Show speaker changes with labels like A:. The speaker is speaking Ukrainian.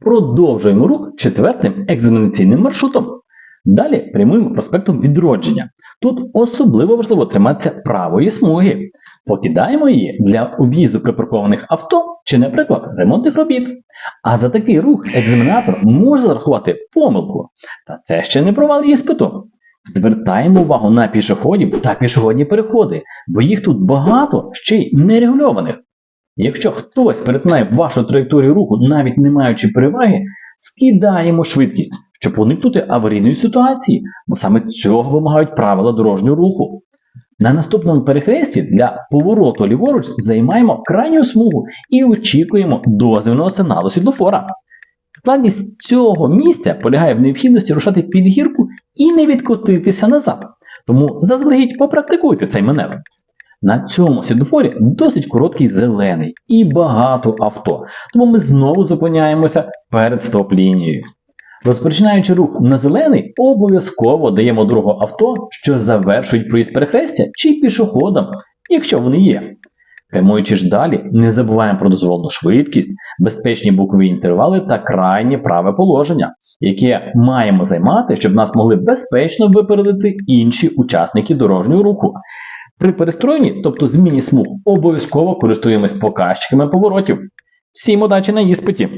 A: Продовжуємо рух четвертим екзаменаційним маршрутом. Далі прямуємо проспектом відродження. Тут особливо важливо триматися правої смуги. Покидаємо її для об'їзду припаркованих авто чи, наприклад, ремонтних робіт. А за такий рух екзаменатор може зарахувати помилку. Та це ще не провал іспиту. Звертаємо увагу на пішоходів та пішохідні переходи, бо їх тут багато ще й нерегульованих. Якщо хтось перетинає вашу траєкторію руху, навіть не маючи переваги, скидаємо швидкість, щоб уникнути аварійної ситуації, бо саме цього вимагають правила дорожнього руху. На наступному перехресті для повороту ліворуч займаємо крайню смугу і очікуємо дозвільного сигналу світлофора. Складність цього місця полягає в необхідності рушати під гірку і не відкотитися назад. Тому заздалегідь попрактикуйте цей маневр. На цьому світлофорі досить короткий зелений і багато авто, тому ми знову зупиняємося перед стоп-лінією. Розпочинаючи рух на зелений, обов'язково даємо дорогу авто, що завершують проїзд перехрестя чи пішоходам, якщо вони є. Прямуючи ж далі, не забуваємо про дозволену швидкість, безпечні бокові інтервали та крайнє праве положення, яке маємо займати, щоб нас могли безпечно випередити інші учасники дорожнього руху. При перестроєнні, тобто зміні смуг, обов'язково користуємось показчиками поворотів. Всім удачі на іспиті!